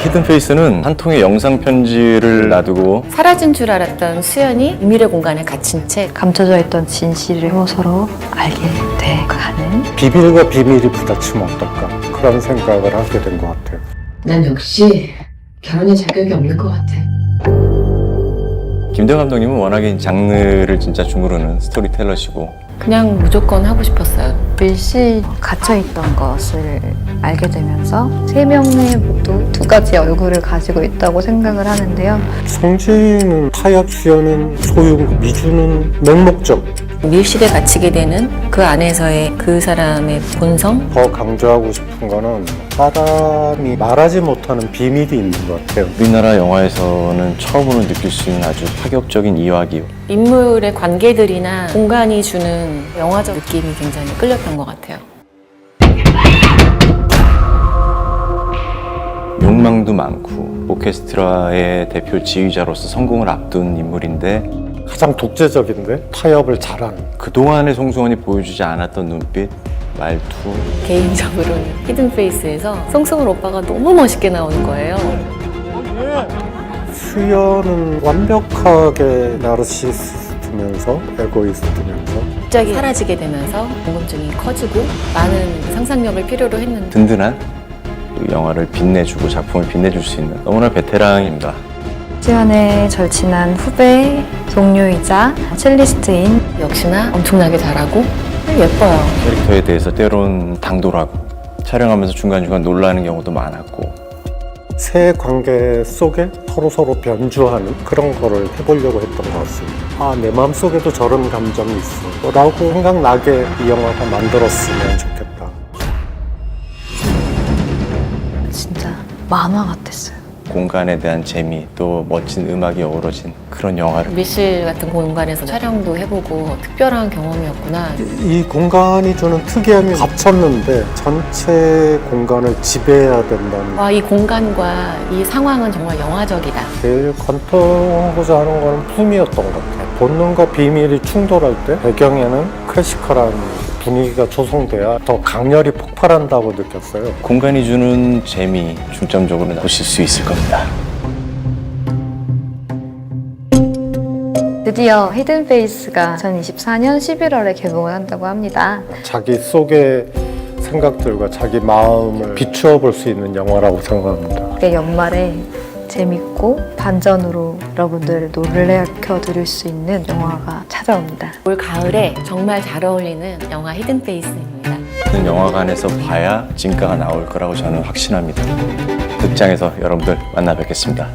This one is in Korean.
히든 페이스는 한 통의 영상 편지를 놔두고 사라진 줄 알았던 수연이 비밀의 공간에 갇힌 채 감춰져 있던 진실을 서로 알게 돼가는 비밀과 비밀이 부딪히면 어떨까 그런 생각을 하게 된 것 같아요. 난 역시 결혼에 자격이 없는 것 같아. 김대호 감독님은 워낙에 장르를 진짜 주무르는 스토리텔러시고 그냥 무조건 하고 싶었어요. 밀실 갇혀있던 것을 알게 되면서 세 명의 모두 두 가지 얼굴을 가지고 있다고 생각을 하는데요. 성진은 타협, 수연은 소유, 미주는 맹목적. 밀실에 갇히게 되는 그 안에서의 그 사람의 본성? 더 강조하고 싶은 거는 사람이 말하지 못하는 비밀이 있는 것 같아요. 우리나라 영화에서는 처음으로 느낄 수 있는 아주 파격적인 이야기 인물의 관계들이나 공간이 주는 영화적 느낌이 굉장히 끌렸던 것 같아요. 욕망도 많고 오케스트라의 대표 지휘자로서 성공을 앞둔 인물인데 가장 독재적인데 타협을 잘하는. 그동안의 송승헌이 보여주지 않았던 눈빛, 말투 개인적으로는 히든페이스에서 송승헌 오빠가 너무 멋있게 나오는 거예요. 수연은 완벽하게 나르시스트면서 에고이스트면서 갑자기 사라지게 되면서 궁금증이 커지고 많은 상상력을 필요로 했는데 든든한 그 영화를 빛내주고 작품을 빛내줄 수 있는 너무나 베테랑입니다. 수연의 절친한 후배, 동료이자 첼리스트인 역시나 엄청나게 잘하고 예뻐요. 캐릭터에 대해서 때론 당돌하고 촬영하면서 중간중간 놀라는 경우도 많았고 새 관계 속에 서로 서로 변주하는 그런 거를 해보려고 했던 것 같습니다. 아, 내 마음속에도 저런 감정이 있어. 라고 생각나게 이 영화가 만들었으면 좋겠다. 진 만화 같았어요. 공간에 대한 재미 또 멋진 음악이 어우러진 그런 영화를 밀실 같은 공간에서 촬영도 해보고 특별한 경험이었구나. 이 공간이 주는 특이함이 갇혔는데 전체 공간을 지배해야 된다는 와, 이 공간과 이 상황은 정말 영화적이다. 제일 관통하고자 하는 거는 품이었던 것 같아요. 본능과 비밀이 충돌할 때 배경에는 클래시컬한 분위기가 조성돼야 더 강렬히 폭발한다고 느꼈어요. 공간이 주는 재미 중점적으로 보실 수 있을 겁니다. 드디어 히든페이스가 2024년 11월에 개봉을 한다고 합니다. 자기 속의 생각들과 자기 마음을 비추어 볼 수 있는 영화라고 생각합니다. 그게 연말에 재밌고 반전으로 여러분들을 놀래켜 드릴 수 있는 영화가 찾아옵니다. 올 가을에 정말 잘 어울리는 영화 히든페이스입니다. 는 영화관에서 봐야 진가가 나올 거라고 저는 확신합니다. 극장에서 여러분들 만나 뵙겠습니다.